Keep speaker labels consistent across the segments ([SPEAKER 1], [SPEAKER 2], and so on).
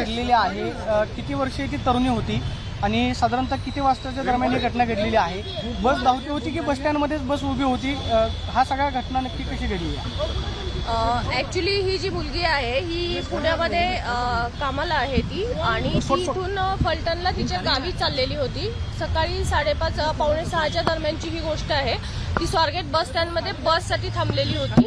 [SPEAKER 1] घडलेली आहे. किती वर्षे ती तरुणी होती आणि साधारणतः किती वाजताच्या दरम्यान ही घटना घडलेली आहे? बस धावती होती की बस स्टँडमध्येच बस उभी होती? हा सगळ्या घटना नक्की कशी घडली
[SPEAKER 2] ऍक्च्युली ही जी मुलगी आहे ही पुण्यामध्ये कामाला आहे ती आणि ती इथून अ, फलटणला तिच्या गावी चाललेली होती. सकाळी साडेपाच पावणे सहाच्या दरम्यानची ही गोष्ट आहे. ती स्वारगेट बस स्टँडमध्ये बससाठी थांबलेली होती.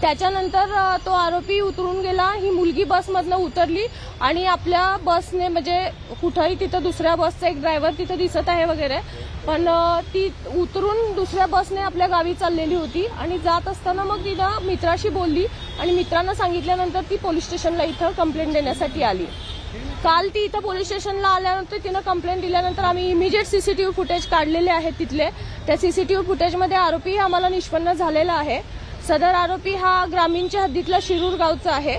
[SPEAKER 2] त्याच्यानंतर तो आरोपी उतरून गेला. ही मुलगी बसमधनं उतरली आणि आपल्या बसने म्हणजे कुठंही तिथं दुसऱ्या बसचा एक ड्रायव्हर तिथं दिसत आहे वगैरे. पण ती उतरून दुसऱ्या बसने आपल्या गावी चाललेली होती आणि जात असताना मग तिनं मित्राशी बोलली आणि मित्रांना सांगितल्यानंतर ती पोलीस स्टेशनला इथं कंप्लेंट देण्यासाठी आली. काल ती इथं पोलीस स्टेशनला आल्यानंतर तिनं कंप्लेंट दिल्यानंतर आम्ही इमिजिएट सीसीटीव्ही फुटेज काढलेले आहेत तिथले. त्या सीसीटीव्ही फुटेजमध्ये आरोपी आम्हाला निष्पन्न झालेला आहे. सदर आरोपी हा ग्रामीणच्या हद्दीतला शिरूर गावचा आहे.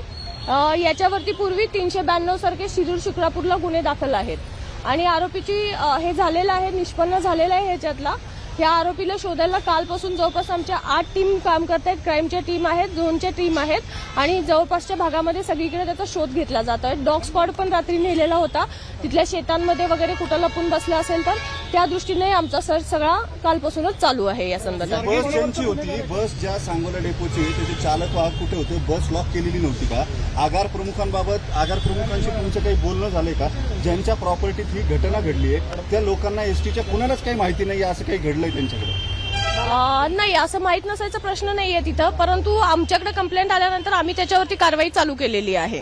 [SPEAKER 2] याच्यावरती पूर्वी तीनशे ब्याण्णव सारखे शिरूर शिक्रापूरला गुन्हे दाखल आहेत. आणि आरोपीची हे झालेलं आहे निष्पन्न झालेलं आहे ह्याच्यातला. या आरोपीला शोधायला कालपासून जवळपास आमच्या आठ टीम काम करत आहेत क्राईमच्या टीम आहेत झोनच्या टीम आहेत. आणि जवळपासच्या भागामध्ये सगळीकडे त्याचा शोध घेतला जात आहे डॉग स्क्वॉड पण रात्री नेलेला होता. तिथल्या शेतांमध्ये वगैरे कुठं लपून बसला असेल तर त्या दृष्टीने आमचा सर्च सगळा कालपासूनच चालू आहे या संदर्भात.
[SPEAKER 3] बस ज्यांची होती बस ज्या सांगोला डेपोची त्याचे चालक वाहक कुठे होते बस लॉक केलेली नव्हती का? आगार प्रमुखांबाबत आगार प्रमुखांशी तुमचं काही बोलणं झालंय का? ज्यांच्या प्रॉपर्टीत ही घटना घडली आहे त्या लोकांना एसटीच्या कुणालाच काही माहिती नाही असं काही घडलंय त्यांच्याकडे?
[SPEAKER 2] नाही असं माहीत नसायचा प्रश्न नाहीये तिथं परंतु आमच्याकडे कंप्लेंट आल्यानंतर आम्ही त्याच्यावरती कारवाई चालू केलेली आहे.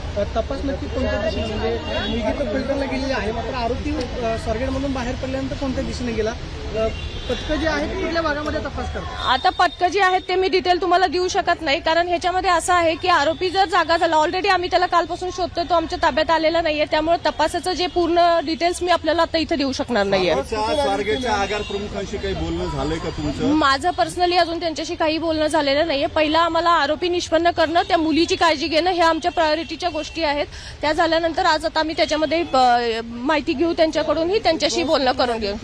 [SPEAKER 1] तपास नक्की कोणत्या दिशेने म्हणजे मुलगी तर फिल्टरला गेलेली आहे मात्र आरोपी स्वारगेटमधून बाहेर पडल्यानंतर कोणत्या दिशेने गेला? पथकं जी आहेत ती कुठल्या भागामध्ये तपास करतात?
[SPEAKER 2] आता पथकं जी आहेत ते मी डिटेल तुम्हाला देऊ शकत नाही कारण ह्याच्यामध्ये असं आहे की आरोपी जर जागा झाला ऑलरेडी आम्ही त्याला कालपासून शोधतोय तो आमच्या ताब्यात आलेला नाहीये त्यामुळे तपासाचं जे पूर्ण डिटेल्स मी आपल्याला आता इथं देऊ शकणार नाहीये.
[SPEAKER 3] स्वारगेटच्या स्वारगेटच्या आगार प्रमुखांशी काही बोलणं झालंय का तुमचं?
[SPEAKER 2] माझं पर्सनली अजून त्यांच्याशी काही बोलणं झालेलं नाहीये. पहिला आम्हाला आरोपी निष्पन्न करणं त्या मुलीची काळजी घेणं ह्या आमच्या प्रायोरिटीच्या गोष्टी आहेत. त्या झाल्यानंतर आज आता आम्ही त्याच्यामध्ये माहिती घेऊ त्यांच्याकडूनही त्यांच्याशी बोलणं करून घेऊ?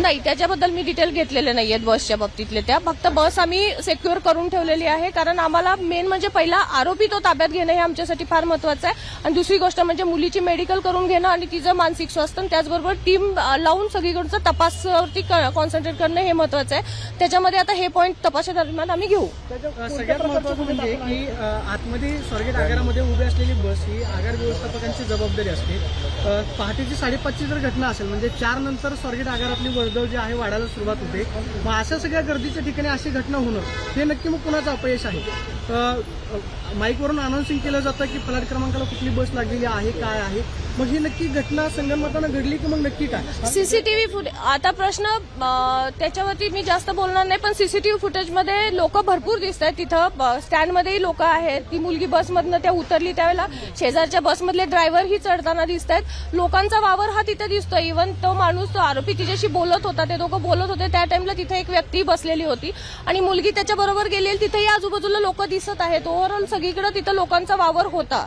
[SPEAKER 2] नाही त्याच्याबद्दल मी डिटेल घेतलेले नाहीयेत बसच्या बाबतीतले त्या. फक्त बस आम्ही सेक्युअर करून ठेवलेली आहे. कारण आम्हाला मेन म्हणजे पहिला आरोपी तो ताब्यात घेणं हे आमच्यासाठी फार महत्वाचं आहे. आणि दुसरी गोष्ट म्हणजे मुलीची मेडिकल करून घेणं आणि तिचं मानसिक स्वास्थ्य त्याचबरोबर टीम लावून सगळीकडचं तपासावरती कॉन्सन्ट्रेट करणं हे महत्वाचं आहे. त्याच्यामध्ये आता हे पॉईंट तपासादरम्यान आम्ही घेऊ.
[SPEAKER 1] सगळ्यात महत्वाचं म्हणजे की आतमध्ये स्वारगेट आगारामध्ये उभी असलेली बस ही आगार व्यवस्थापकांची जबाबदारी असते. पहाटेची साडेपाचची जर घटना असेल म्हणजे चार नंतर स्वारगेट आगारातली वर्दळ जी आहे वाढायला सुरुवात होते. मग अशा सगळ्या गर्दीच्या ठिकाणी अशी घटना होणं हे नक्की मग कुणाचं अपयश आहे? माईकवरून अनाऊन्सिंग केलं जातं की फलाट क्रमांकाला कुठली बस लागलेली आहे काय आहे? मग ही नक्की घटना संगमताना घडली की मग नक्की काय?
[SPEAKER 2] सीसीटीव्ही फुटेज आता प्रश्न त्याच्यावरती मी जास्त बोलणार नाही पण सीसीटीव्ही फुटेजमध्ये लोक भरपूर दिसत आहेत तिथं स्टँडमध्येही लोक आहेत. ती मुलगी बसमधनं त्या उतरली त्यावेळेला. शेजारच्या बसमधले ड्रायव्हरही चढताना दिसत आहेत लोकांचा वावर हा तिथे दिसतो इव्हन तो माणूस तो आरोपी तिच्याशी बोलत होता. ते दोघं बोलत होते. त्या टाइमला तिथे एक व्यक्ती बसलेली होती. आणि मुलगी त्याच्याबरोबर गेलेली तिथेही आजूबाजूला लोक दिसत दिसत आहेत ओव्हरऑल सगळीकडे तिथं लोकांचा वावर होता.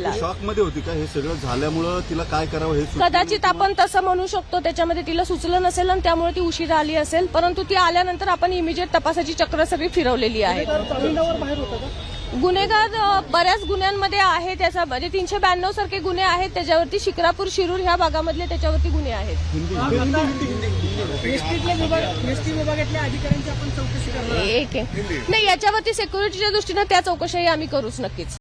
[SPEAKER 3] शॉकमध्ये होती का? हे सगळं झाल्यामुळं तिला काय करावं हे सुचलं
[SPEAKER 2] कदाचित आपण तसं म्हणू शकतो त्याच्यामध्ये तिला सुचलं नसेल आणि त्यामुळे ती उशिरा आली असेल. परंतु ती आल्यानंतर आपण इमिजिएट तपासाची चक्र सगळी फिरवलेली आहे.
[SPEAKER 1] जामिनावर बाहेर होता का?
[SPEAKER 2] गुन्हेगार बऱ्याच गुन्ह्यांमध्ये आहे त्याचा म्हणजे तीनशे ब्याण्णव सारखे गुन्हे आहेत. त्याच्यावरती शिक्रापूर शिरूर ह्या भागामधले त्याच्यावरती गुन्हे आहेत.
[SPEAKER 1] चौकशी.
[SPEAKER 2] एक आहे. नाही याच्यावरती सेक्युरिटीच्या दृष्टीनं त्या चौकशाही आम्ही करूच नक्कीच.